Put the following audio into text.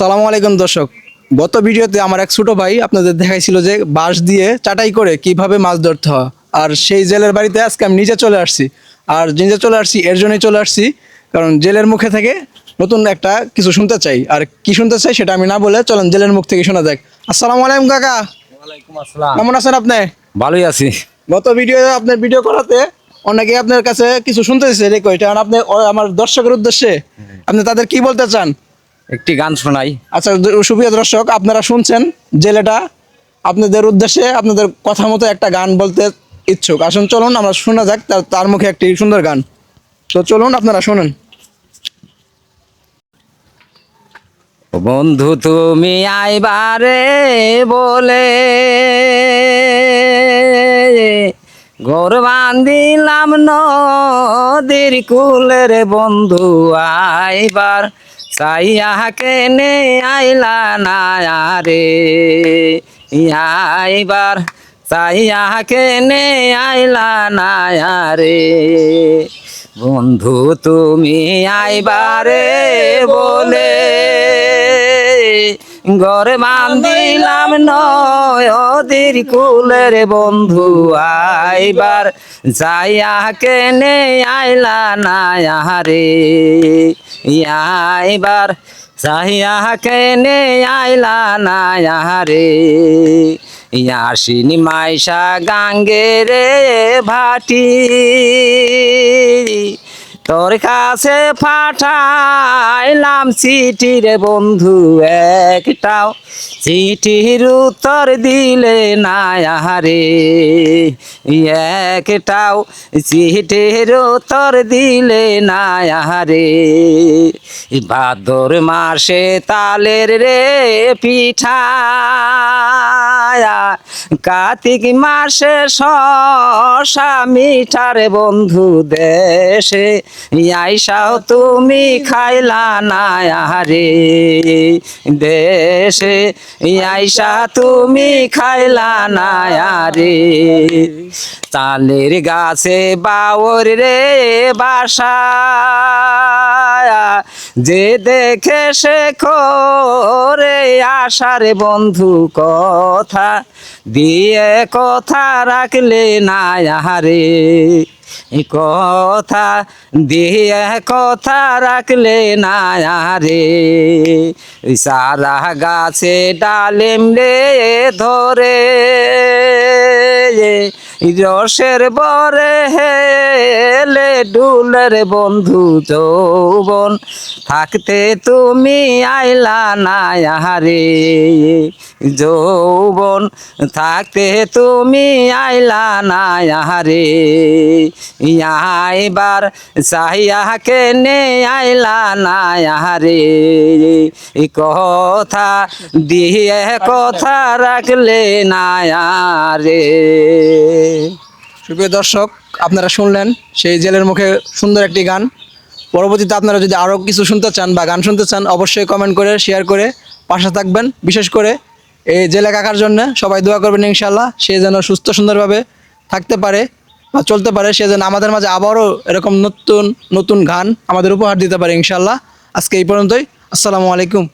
সালামু আলাইকুম দর্শক। গত ভিডিওতে আমার এক ছোট ভাই আপনাদের দেখাইছিল যে বাঁশ দিয়ে চাটাই করে কীভাবে মাছ ধরতে হয়। আর সেই জেলের বাড়িতে আজকে আমি নিজে চলে আসছি। আর নিজে চলে আসছি এর জন্যই চলে আসছি। কারণ জেলের মুখে থেকে নতুন একটা কিছু শুনতে চাই। আর কি শুনতে চাই সেটা আমি না বলে চলেন জেলের মুখ থেকে শোনা যাক। আসসালামু আলাইকুম কাকা। কেমন আছেন আপনি? ভালোই আছি। গত ভিডিও আপনার ভিডিও করাতে অনেকে আপনার কাছে কিছু শুনতে চাইছে রেকো এটা আপনি আমার দর্শকের উদ্দেশ্যে। আপনি তাদের কি বলতে চান? একটি গান শোনাই। আচ্ছা সুপ্রিয় দর্শক আপনারা শুনছেন জেলেটা। আপনাদের উদ্দেশ্যে আপনাদের কথা মতো একটা গান বলতে ইচ্ছুক। আসুন চলুন আমরা শোনা যাক তার তার মুখে একটি সুন্দর গান। তো চলুন আপনারা শুনুন। বন্ধু তুমি আইবারে বলে ঘর বান্ধিলাম নদীর কুলের বন্ধু আইবার। সাইয়া কেনে আইলা না রে ইয়াইবার সাইয়া কেনে আইলা না রে বন্ধু তুমি আইবারে বলে ঘরে বান্ধিলাম নদীর কুলের বন্ধু আইবার। যাইয়া কেনে আইলা না রে আইবার। যাইয়া কেনে আইলা না রে ইয়াসিনী মাইশা গাঙ্গে রে ভাটি। তোর কাছে পাঠাইলাম চিঠি রে বন্ধু একটাও। চিঠির উত্তর দিলে না রে একটাও। চিঠির উত্তর দিলে না রে ভাদর মাসে তালের রে পিঠা কার্তিক মাসে শশা মিঠার বন্ধু দেশে। আইসাও তুমি খাইলা না দেশে। আইসা তুমি খাইলা না রে তালের গাছে বাওর রে বাসা। যে দেখে সে করে আশারে বন্ধু কথা। দিয়ে কথা রাখলে না রে কথা দিয়ে কথা রাখলে না রে সারা গাছে ডালিম রে ধরে। রসের বরে হেলে ডুলের বন্ধু যৌবন। থাকতে তুমি আইলা না রে যৌবন। থাকতে তুমি আইলা না রে আইবার চাহিয়া কেনে আইলা না রে কথা দিয়ে কথা রাখলে না রে সুপ্রিয় দর্শক, আপনারা শুনলেন সেই জেলের মুখে সুন্দর একটি গান। পরবর্তীতে আপনারা যদি আরও কিছু শুনতে চান বা গান শুনতে চান, অবশ্যই কমেন্ট করে শেয়ার করে পাশে থাকবেন। বিশেষ করে এই জেলে কাকার জন্য সবাই দোয়া করবেন ইনশাল্লাহ সে যেন সুস্থ সুন্দরভাবে থাকতে পারে বা চলতে পারে, সে যেন আমাদের মাঝে আবারও এরকম নতুন নতুন গান আমাদের উপহার দিতে পারে ইনশাল্লাহ আজকে এই পর্যন্তই। আসসালামু আলাইকুম।